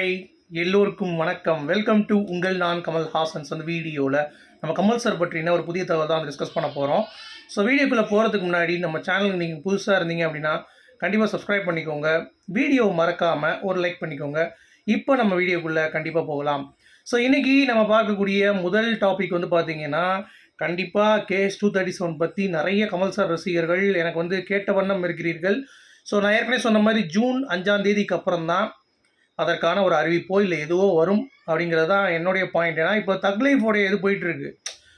Hi எல்லோருக்கும் வணக்கம். Welcome to உங்கள் நான் கமல் ஹாசன்ஸ் அந்த வீடியோவில் நம்ம கமல் சார் பற்றின ஒரு புதிய தகவல் தான் டிஸ்கஸ் பண்ண போகிறோம் ஸோ வீடியோக்குள்ளே போகிறதுக்கு முன்னாடி நம்ம சேனலுக்கு நீங்கள் புதுசாக இருந்தீங்க அப்படின்னா கண்டிப்பாக சப்ஸ்கிரைப் பண்ணிக்கோங்க. வீடியோ மறக்காமல் ஒரு லைக் பண்ணிக்கோங்க. இப்போ நம்ம வீடியோக்குள்ளே கண்டிப்பாக போகலாம். ஸோ இன்றைக்கி நம்ம பார்க்கக்கூடிய முதல் டாபிக் வந்து பார்த்தீங்கன்னா கண்டிப்பாக கேஎஸ் டூ தேர்ட்டி செவன் பற்றி நிறைய கமல் சார் ரசிகர்கள் எனக்கு வந்து கேட்ட வண்ணம் இருக்கிறீர்கள். ஸோ நான் ஏற்கனவே சொன்ன மாதிரி ஜூன் அஞ்சாம் தேதிக்கு அப்புறம் தான் அதற்கான ஒரு அறிவிப்போ இல்லை எதுவோ வரும் அப்படிங்கிறது தான் என்னுடைய பாயிண்ட் ஏன்னா இப்போ தக் லைஃபோடைய இது போயிட்டுருக்கு.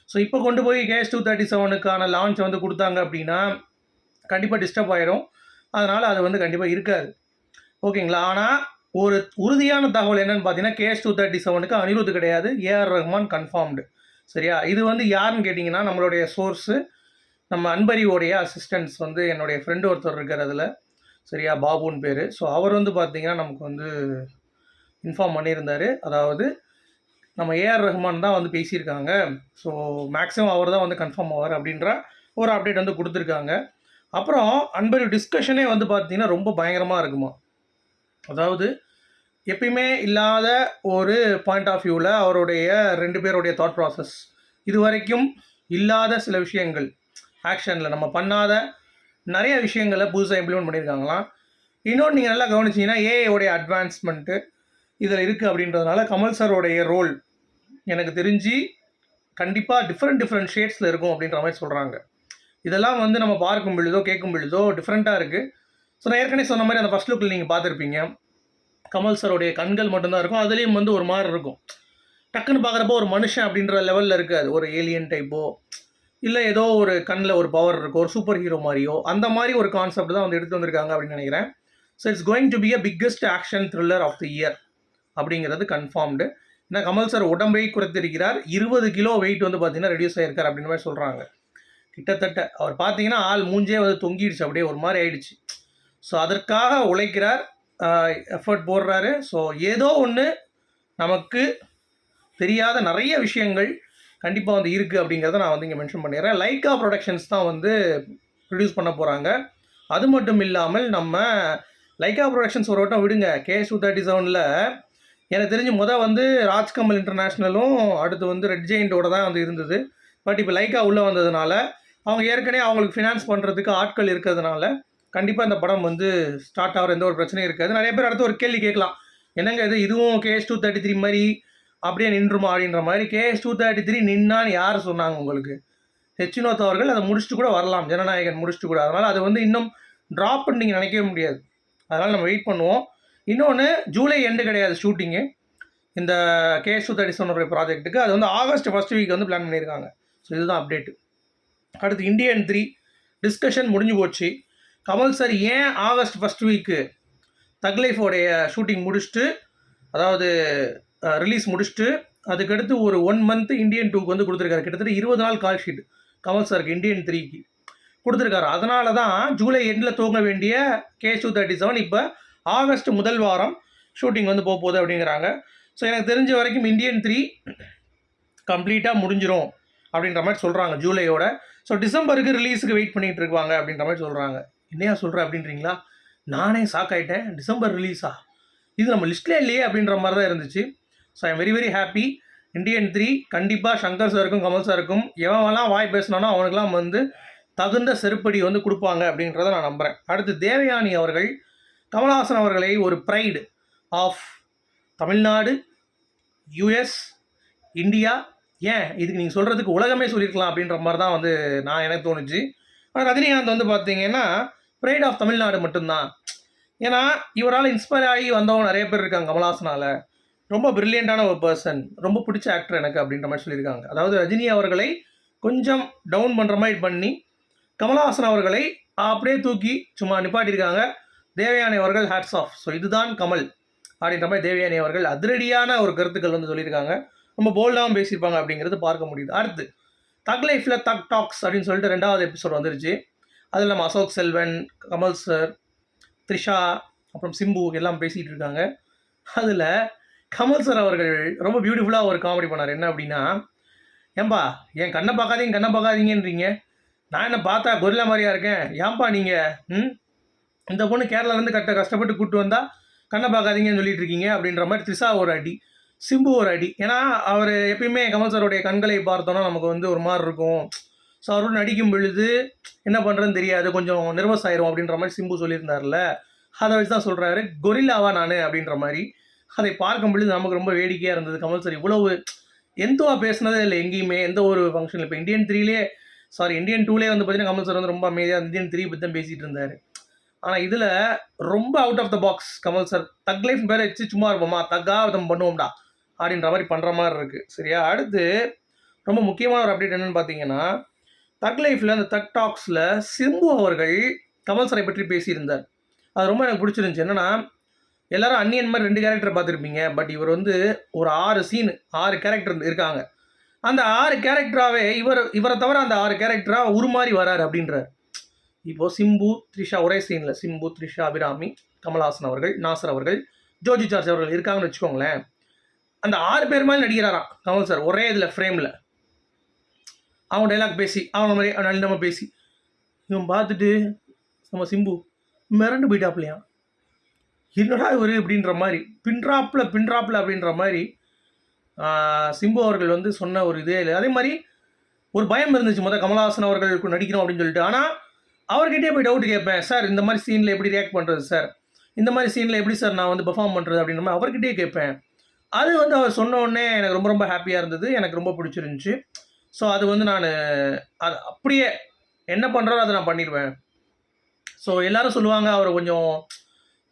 ஸோ இப்போ கொண்டு போய் கேஎஸ் டூ தேர்ட்டி செவனுக்கான லான்ச் வந்து கொடுத்தாங்க அப்படின்னா கண்டிப்பாக டிஸ்டர்ப் ஆயிரும். அதனால் அது வந்து கண்டிப்பாக இருக்காது. ஓகேங்களா? ஆனால் ஒரு உறுதியான தகவல் என்னென்னு பார்த்தீங்கன்னா கேஎஸ் டூ தேர்ட்டி செவனுக்கு அனிருத் கிடையாது. ஏஆர் ரஹ்மான் கன்ஃபார்ம்டு சரியா? இது வந்து யாருன்னு கேட்டிங்கன்னா நம்மளுடைய சோர்ஸு நம்ம அன்பரியோடைய அசிஸ்டன்ஸ் வந்து என்னுடைய ஃப்ரெண்டு ஒருத்தர் இருக்கிறதுல. அதில் சரியா? பாபுன்னு பேர். ஸோ அவர் வந்து பார்த்தீங்கன்னா நமக்கு வந்து இன்ஃபார்ம் பண்ணியிருந்தார். அதாவது நம்ம ஏஆர் ரஹ்மான் தான் வந்து பேசியிருக்காங்க. ஸோ மேக்ஸிமம் அவர் தான் வந்து கன்ஃபார்ம் ஆவார் அப்படின்ற ஒரு அப்டேட் வந்து கொடுத்துருக்காங்க. அப்புறம் அன்பரி டிஸ்கஷனே வந்து பார்த்தீங்கன்னா ரொம்ப பயங்கரமாக இருக்குமா? அதாவது எப்பயுமே இல்லாத ஒரு பாயிண்ட் ஆஃப் வியூவில் அவருடைய ரெண்டு பேருடைய தாட் ப்ராசஸ் இது வரைக்கும் இல்லாத சில விஷயங்கள். ஆக்ஷனில் நம்ம பண்ணாத நிறைய விஷயங்களை புதுசாக இம்ப்ளிமெண்ட் பண்ணியிருக்காங்களாம். இன்னொன்று நீங்கள் நல்லா கவனிச்சிங்கன்னா ஏஐயோடைய அட்வான்ஸ்மெண்ட்டு இதில் இருக்குது அப்படின்றதுனால கமல் சாரோடைய ரோல் எனக்கு தெரிஞ்சு கண்டிப்பாக டிஃப்ரெண்ட் டிஃப்ரெண்ட் ஷேட்ஸில் இருக்கும் அப்படின்ற மாதிரி சொல்கிறாங்க இதெல்லாம் வந்து நம்ம பார்க்கும் பொழுதோ கேட்கும் பொழுதோ டிஃப்ரெண்ட்டாக இருக்குது ஸோ நான் ஏற்கனவே சொன்ன மாதிரி அந்த ஃபஸ்ட் லுக்கில் நீங்கள் பார்த்துருப்பீங்க. கமல் சாரோடைய கண்கள் மட்டும்தான் இருக்கும். அதுலேயும் வந்து ஒரு மாதிரி இருக்கும். டக்குன்னு பார்க்குறப்போ ஒரு மனுஷன் அப்படின்ற லெவலில் இருக்காது. ஒரு ஏலியன் டைப்போ இல்லை ஏதோ ஒரு கண்ணில் ஒரு பவர் இருக்கும் ஒரு சூப்பர் ஹீரோ மாதிரியோ அந்த மாதிரி ஒரு கான்செப்ட் தான் வந்து எடுத்து வந்திருக்காங்க அப்படின்னு நினைக்கிறேன். So it's going to be a biggest action thriller of the year அப்படிங்கிறது கன்ஃபார்ம்டு ஏன்னா கமல் சார் உடம்பை குறைத்திருக்கிறார். இருபது கிலோ வெயிட் வந்து பார்த்தீங்கன்னா ரெடியூஸ் ஆகிருக்கார் அப்படின்னு மாதிரி சொல்கிறாங்க கிட்டத்தட்ட அவர் பார்த்தீங்கன்னா ஆள் மூஞ்சே வந்து தொங்கிடுச்சு. அப்படியே ஒரு மாதிரி ஆயிடுச்சு. ஸோ அதற்காக உழைக்கிறார். எஃபர்ட் போடுறாரு. ஸோ ஏதோ ஒன்று நமக்கு தெரியாத நிறைய விஷயங்கள் கண்டிப்பாக வந்து இருக்குது அப்படிங்கிறத நான் வந்து இங்கே மென்ஷன் பண்ணிடுறேன். லைக்கா ப்ரொடக்ஷன்ஸ் தான் வந்து ப்ரொடியூஸ் பண்ண போகிறாங்க அது மட்டும் இல்லாமல் நம்ம லைக்கா ப்ரொடக்ஷன்ஸ் ஒரு வட்டம் விடுங்க. கேஎஸ் டூ தேர்ட்டி செவனில் எனக்கு தெரிஞ்சு முதல் வந்து ராஜ்கமல் இன்டர்நேஷ்னலும் அடுத்து வந்து ரெட் ஜெயிண்டோட தான் வந்து இருந்தது. பட் இப்போ லைக்கா உள்ளே வந்ததுனால அவங்க ஏற்கனவே அவங்களுக்கு ஃபினான்ஸ் பண்ணுறதுக்கு ஆட்கள் இருக்கிறதுனால கண்டிப்பாக இந்த படம் வந்து ஸ்டார்ட் ஆகிற எந்த ஒரு பிரச்சனையும் இருக்காது. நிறைய பேர் அடுத்து ஒரு கேள்வி கேட்கலாம். என்னங்க இது? இதுவும் கேஎஸ் டூ தேர்ட்டி த்ரீ மாதிரி அப்படியே நின்றுமா அப்படின்ற மாதிரி கேஎஸ் டூ தேர்ட்டி த்ரீ நின்னான்னு யார் சொன்னாங்க உங்களுக்கு? ஹெச்வினோத் அவர்கள் அதை முடிச்சுட்டு கூட வரலாம். ஜனநாயகன் முடிச்சுட்டு கூட. அதனால் அது வந்து இன்னும் ட்ராப் பண்ணி நீங்கள் நினைக்கவே முடியாது. அதனால் நம்ம வெயிட் பண்ணுவோம். இன்னொன்று ஜூலை எண்டு கிடையாது ஷூட்டிங்கு இந்த கேஎஸ் டூ தேர்ட்டி சொன்ன ப்ராஜெக்ட்டுக்கு அது வந்து ஆகஸ்ட் ஃபஸ்ட் வீக் வந்து பிளான் பண்ணியிருக்காங்க. ஸோ இதுதான் அப்டேட்டு அடுத்து இந்தியன் த்ரீ டிஸ்கஷன் முடிஞ்சு போச்சு. கமல் சார் ஏன் ஆகஸ்ட் ஃபஸ்ட் வீக்கு தக்லைஃபோடைய ஷூட்டிங் முடிச்சுட்டு அதாவது ரிலீஸ் முடிச்சுட்டு அதுக்கடுத்து ஒரு ஒன் மந்த் இந்தியன் டூக்கு வந்து கொடுத்துருக்காரு. கிட்டத்தட்ட இருபது நாள் கால் ஷீட் கமல் சாருக்கு இந்தியன் த்ரீக்கு கொடுத்துருக்காரு. அதனால தான் ஜூலை எண்டில் துவங்க வேண்டிய கே டூ தேர்ட்டி செவன் இப்போ ஆகஸ்ட் முதல் வாரம் ஷூட்டிங் வந்து போக போகுது அப்படிங்கிறாங்க. ஸோ எனக்கு தெரிஞ்ச வரைக்கும் இந்தியன் த்ரீ கம்ப்ளீட்டாக முடிஞ்சிரும் அப்படின்ற மாதிரி சொல்கிறாங்க ஜூலையோட ஸோ டிசம்பருக்கு ரிலீஸுக்கு வெயிட் பண்ணிகிட்டு இருக்காங்க அப்படின்ற மாதிரி சொல்கிறாங்க என்னையா சொல்கிறேன் அப்படின்றீங்களா? நானே ஷாக் ஆகிட்டேன் டிசம்பர் ரிலீஸா இது நம்ம லிஸ்ட்லேயே இல்லையே அப்படின்ற மாதிரி தான் இருந்துச்சு. So I'm very very happy Indian three கண்டிப்பாக சங்கர் சாருக்கும் கமல் சாருக்கும் எவன்லாம் வாய் பேசினானோ அவனுக்கெல்லாம் வந்து தகுந்த செருப்படி வந்து கொடுப்பாங்க அப்படின்றத நான் நம்புகிறேன் அடுத்து தேவயானி அவர்கள் கமல்ஹாசன் அவர்களை ஒரு pride of Tamil Nadu US India ஏன்? இதுக்கு நீங்கள் சொல்கிறதுக்கு உலகமே சொல்லியிருக்கலாம் அப்படின்ற மாதிரி தான் வந்து நான் எனக்கு தோணுச்சு. ஆனால் ரஜினிகாந்த் வந்து பார்த்தீங்கன்னா ப்ரைட் ஆஃப் தமிழ்நாடு மட்டும்தான். ஏன்னா இவரால் இன்ஸ்பயர் ஆகி வந்தவங்க நிறைய பேர் இருக்காங்க கமல்ஹாசனால். ரொம்ப பிரில்லியண்டான ஒரு பர்சன் ரொம்ப பிடிச்ச ஆக்டர் எனக்கு அப்படின்ற மாதிரி சொல்லியிருக்காங்க. அதாவது ரஜினி அவர்களை கொஞ்சம் டவுன் பண்ணுற மாதிரி பண்ணி கமல்ஹாசன் அவர்களை அப்படியே தூக்கி சும்மா நிப்பாட்டியிருக்காங்க. தேவயானி அவர்கள் ஹேட்ஸ் ஆஃப் ஸோ இதுதான் கமல் அப்படின்ற மாதிரி தேவயானி அவர்கள் அதிரடியான ஒரு கருத்துக்கள் வந்து சொல்லியிருக்காங்க. ரொம்ப போல்டாகவும் பேசியிருப்பாங்க அப்படிங்கிறது பார்க்க முடியுது. அடுத்து தக் லைஃப்பில் தக் டாக்ஸ் அப்படின்னு சொல்லிட்டு ரெண்டாவது எபிசோட் வந்துருச்சு. அதில் நம்ம அசோக் செல்வன் கமல் சார் த்ரிஷா அப்புறம் சிம்பு எல்லாம் பேசிகிட்டு இருக்காங்க. அதில் கமல் சார் அவர்கள் ரொம்ப பியூட்டிஃபுல்லாக ஒரு காமெடி பண்ணார். என்ன அப்படின்னா ஏன்பா என் கண்ணை பார்க்காதீங்க கண்ணை பார்க்காதீங்கன்றீங்க. நான் என்ன பார்த்தா கொரில்லா மாதிரியா இருக்கேன். ஏன்பா நீங்கள் ம்? இந்த பொண்ணு கேரளாலேருந்து கட்ட கஷ்டப்பட்டு கூப்பிட்டு வந்தால் கண்ணை பார்க்காதீங்கன்னு சொல்லிட்டு இருக்கீங்க அப்படின்ற மாதிரி த்ரிஷா ஒரு அடி சிம்பு ஒரு அடி. ஏன்னா அவர் எப்பயுமே கமல் சாருடைய கண்களை பார்த்தோன்னா நமக்கு வந்து ஒரு மாதிரி இருக்கும். ஸோ அவரோட நடிக்கும் பொழுது என்ன பண்ணுறதுன்னு தெரியாது. கொஞ்சம் நர்வஸ் ஆயிரும் அப்படின்ற மாதிரி சிம்பு சொல்லியிருந்தார்ல அதை வச்சு தான் சொல்கிறாரு கொரில்லாவா நான் அப்படின்ற மாதிரி. அதை பார்க்கும் பொழுது நமக்கு ரொம்ப வேடிக்கையாக இருந்தது. கமல் சார் இவ்வளவு எந்தவா பேசுனதே இல்லை எங்கேயுமே எந்த ஒரு ஃபங்க்ஷனில் இப்போ இந்தியன் த்ரீலே சாரி இந்தியன் டூலே வந்து பார்த்தீங்கன்னா கமல் சார் வந்து ரொம்ப அமைதியாக இந்தியன் த்ரீ பற்றி தான் பேசிகிட்டு இருந்தார். ஆனால் இதில் ரொம்ப out of the box Kamal sir thug life பேர் வச்சு சும்மா இருப்போமா? தக்காவதம் பண்ணுவோம்டா அப்படின்ற மாதிரி பண்ணுற மாதிரி இருக்குது சரியா? அடுத்து ரொம்ப முக்கியமான ஒரு அப்டேட் என்னென்னு பார்த்தீங்கன்னா தக் லைஃப்பில் அந்த தக் டாக்ஸில் சிம்பு அவர்கள் கமல் சாரை பற்றி பேசியிருந்தார். அது ரொம்ப எனக்கு பிடிச்சிருந்துச்சு. என்னென்னா எல்லாரும் அன்னியன் மாதிரி ரெண்டு கேரக்டர் பார்த்துருப்பீங்க. பட் இவர் வந்து ஒரு ஆறு சீன் ஆறு கேரக்டர் இருக்காங்க. அந்த ஆறு கேரக்டராகவே இவர் இவரை தவிர அந்த ஆறு கேரக்டராக உருமாறி வராரு அப்படின்றார். இப்போது சிம்பு த்ரிஷா ஒரே சீனில் சிம்பு த்ரிஷா அபிராமி கமல்ஹாசன் அவர்கள் நாசர் அவர்கள் ஜோஜி சார்ஜ் அவர்கள் இருக்காங்கன்னு வச்சுக்கோங்களேன். அந்த ஆறு பேர் மாதிரி நடிக்கிறாராம் கமல் சார் ஒரே இதில் ஃப்ரேமில் அவன் டைலாக் பேசி அவன் மாதிரி நல்ல பேசி. இவன் பார்த்துட்டு நம்ம சிம்பு மிரண்டு போயிட்டாப்லையா? என்னடா இவர் அப்படின்ற மாதிரி பின்ட்ராப்பில் பின்ட்ராப்பில் அப்படின்ற மாதிரி சிம்பு அவர்கள் வந்து சொன்ன ஒரு இதே இல்லை. அதே மாதிரி ஒரு பயம் இருந்துச்சு முதல் கமலஹாசன் அவர்களுக்கு நடிக்கணும் அப்படின்னு சொல்லிட்டு. ஆனால் அவர்கிட்டயே போய் டவுட் கேட்பேன். சார் இந்த மாதிரி சீனில் எப்படி ரியாக்ட் பண்ணுறது சார்? இந்த மாதிரி சீனில் எப்படி சார் நான் வந்து பெர்ஃபார்ம் பண்ணுறது அப்படின்ற மாதிரி அவர்கிட்டயே கேட்பேன். அது வந்து அவர் சொன்ன உடனே எனக்கு ரொம்ப ரொம்ப ஹாப்பியாக இருந்தது. எனக்கு ரொம்ப பிடிச்சிருந்துச்சு. ஸோ அது வந்து நான் அது அப்படியே என்ன பண்ணுறோ அதை நான் பண்ணிடுவேன். ஸோ எல்லோரும் சொல்லுவாங்க அவர் கொஞ்சம்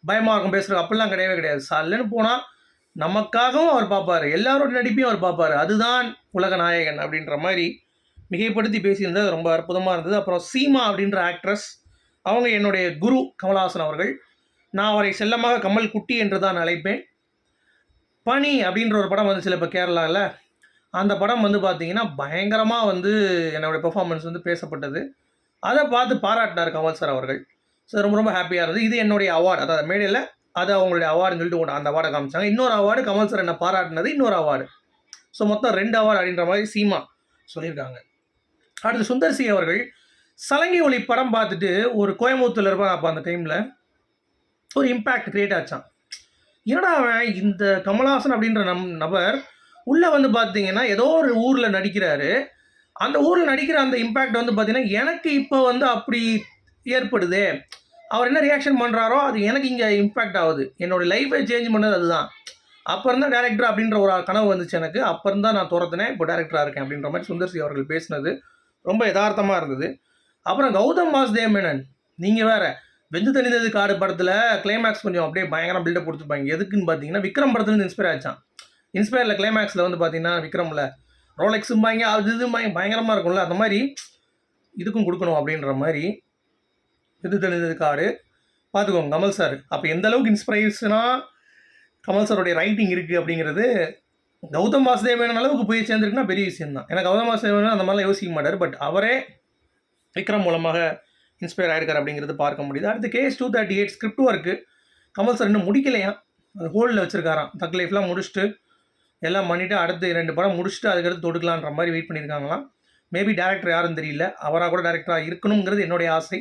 பயமாக இருக்கும் பேசுகிறது அப்படிலாம் கிடையவே கிடையாது. சல்லுன்னு போனால் நமக்காகவும் அவர் பார்ப்பார். எல்லாரோட நடிப்பையும் அவர் பார்ப்பார். அதுதான் உலக நாயகன் அப்படின்ற மாதிரி மிகைப்படுத்தி பேசியிருந்தது. ரொம்ப அற்புதமாக இருந்தது. அப்புறம் சீமா அப்படின்ற ஆக்ட்ரஸ் அவங்க என்னுடைய குரு கமலஹாசன் அவர்கள். நான் அவரை செல்லமாக கமல் குட்டி என்று தான் அழைப்பேன். பனி அப்படின்ற ஒரு படம் வந்துச்சுல இப்போ கேரளாவில் அந்த படம் வந்து பார்த்தீங்கன்னா பயங்கரமாக வந்து என்னோடய பெர்ஃபார்மன்ஸ் வந்து பேசப்பட்டது. அதை பார்த்து பாராட்டினார் கமல் சார் அவர்கள். ஸோ ரொம்ப ரொம்ப ஹாப்பியாக இருந்தது. இது என்னுடைய அவார்டு அதாவது மேடையில் அது அவங்களுடைய அவார்டுன்னு சொல்லிட்டு ஒன்று அந்த அவார்டை காமிச்சாங்க. இன்னொரு அவார்டு கமல் சார் என்னை பாராட்டினது இன்னொரு அவார்டு ஸோ மொத்தம் ரெண்டு அவார்டு அப்படின்ற மாதிரி சீமா சொல்லியிருக்காங்க. அடுத்து சுந்தர் சி அவர்கள் சலங்கை ஒளி படம் பார்த்துட்டு ஒரு கோயம்புத்தூரில் இருப்பாங்க அப்போ அந்த டைமில் ஒரு இம்பேக்ட் கிரியேட் ஆச்சான். என்னடா அவன் இந்த கமல்ஹாசன் அப்படின்ற நம் நபர் உள்ளே வந்து பார்த்தீங்கன்னா ஏதோ ஒரு ஊரில் நடிக்கிறாரு. அந்த ஊரில் நடிக்கிற அந்த இம்பேக்ட் வந்து பார்த்திங்கன்னா எனக்கு இப்போ வந்து அப்படி ஏற்படுதே. அவர் என்ன ரியாக்ஷன் பண்ணுறாரோ அது எனக்கு இங்கே இம்பேக்ட் ஆகுது. என்னோட லைஃபை சேஞ்ச் பண்ணது அதுதான். அப்போ இருந்தால் டேரக்டர் அப்படின்ற ஒரு கனவு வந்துச்சு எனக்கு. அப்போ இருந்தால் நான் துரத்துனேன். இப்போ டேரக்டராக இருக்கேன் அப்படின்ற மாதிரி சுந்தர்சி அவர்கள் பேசினது ரொம்ப யதார்த்தமாக இருந்தது. அப்புறம் கௌதம் வாசுதேவ் மேனன் நீங்கள் வேற வெந்து தெளிந்தது காடு படத்தில் கிளைமேக்ஸ் கொஞ்சம் அப்படியே பயங்கரம் பில்டப் கொடுத்துருப்பாங்க எதுக்குன்னு பார்த்தீங்கன்னா விக்ரம் படத்துலேருந்து இன்ஸ்பயர் ஆச்சான். இன்ஸ்பயரில் கிளைமேக்ஸில் வந்து பார்த்தீங்கன்னா விக்ரமில் ரோலெக்ஸும்பாங்க அது இதுமாங்க பயங்கரமாக இருக்கும்ல அந்த மாதிரி இதுக்கும் கொடுக்கணும் அப்படின்ற மாதிரி எது தணிந்தது பார்த்துக்கோங்க கமல் சார். அப்போ எந்த அளவுக்கு இன்ஸ்பிரேஷனாக கமல் சாருடைய ரைட்டிங் இருக்குது அப்படிங்கிறது கௌதம் வாசுதேவன் அளவுக்கு போய் சேர்ந்துருக்குன்னா பெரிய விஷயம் தான் ஏன்னா கௌதம் வாசுதேவன் அந்த மாதிரிலாம் யோசிக்க மாட்டார். பட் அவரே விக்ரம் மூலமாக இன்ஸ்பயர் ஆயிருக்கார் அப்படிங்கிறது பார்க்க முடியுது. அடுத்து KS two thirty eight script work Kamal sir இன்னும் முடிக்கலையா? அது ஹோல்டில் வச்சுருக்காராம். தக் லைஃப்லாம் முடிச்சுட்டு எல்லாம் பண்ணிவிட்டு அடுத்து ரெண்டு படம் முடிச்சுட்டு அதுக்கடுத்து தொடுக்கலான்ற மாதிரி வெயிட் பண்ணியிருக்காங்களாம். மேபி டேரக்டர் யாரும் தெரியல. அவராக கூட டேரக்டராக இருக்கணுங்கிறது என்னுடைய ஆசை.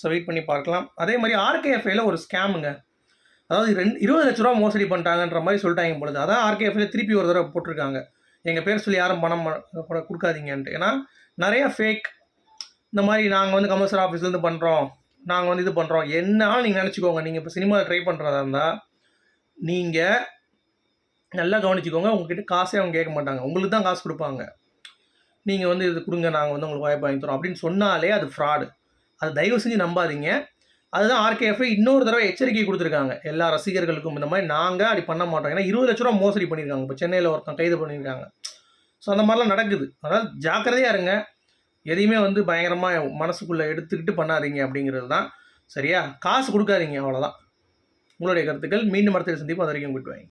ஸோ வெயிட் பண்ணி பார்க்கலாம். அதே மாதிரி ஆர்கேஎஃப்ஐல ஒரு ஸ்கேமுங்க அதாவது ரெண்டு இருபது லட்ச ரூபா மோசடி பண்ணிட்டாங்கன்ற மாதிரி சொல்லிட்டாங்க பொழுது அதான் ஆர்கேஎஃப்ல திருப்பி ஒரு தடவை போட்டிருக்காங்க. எங்கள் பேர் சொல்லி யாரும் பணம் கூட கொடுக்காதீங்கன்ட்டு. ஏன்னா நிறைய ஃபேக் இந்த மாதிரி நாங்கள் வந்து கமர்ஷியல் ஆஃபீஸ்லேருந்து பண்ணுறோம் நாங்கள் வந்து இது பண்ணுறோம் என்னாலும் நீங்கள் நினச்சிக்கோங்க. நீங்கள் இப்போ சினிமாவில் ட்ரை பண்ணுறதா இருந்தால் நீங்கள் நல்லா கவனிச்சுக்கோங்க. உங்ககிட்ட காசே அவங்க கேட்க மாட்டாங்க. உங்களுக்கு தான் காசு கொடுப்பாங்க. நீங்கள் வந்து இது கொடுங்க நாங்கள் வந்து உங்களுக்கு வாய்ப்பு வாங்கி தரோம். அப்படின்னு சொன்னாலே அது ஃப்ராடு அதை தயவு செஞ்சு நம்பாதீங்க. அதுதான் ஆர்கேஎஃப் இன்னொரு தடவை எச்சரிக்கை கொடுத்துருக்காங்க. எல்லா ரசிகர்களுக்கும் இந்த மாதிரி நாங்கள் அப்படி பண்ண மாட்டோம். ஏன்னா இருபது லட்ச ரூபா மோசடி பண்ணியிருக்காங்க. இப்போ சென்னையில் ஒருத்தன் கைது பண்ணியிருக்காங்க. ஸோ அந்த மாதிரிலாம் நடக்குது. அதனால் ஜாக்கிரதையாக இருங்க. எதையுமே வந்து பயங்கரமாக மனசுக்குள்ளே எடுத்துக்கிட்டு பண்ணாதீங்க அப்படிங்கிறது தான் சரியா? காசு கொடுக்காதீங்க அவ்வளோதான் உங்களுடைய கருத்துக்கள் மீண்டும் மரத்தில் சந்திப்பு அது வரைக்கும் விட்டு வாங்க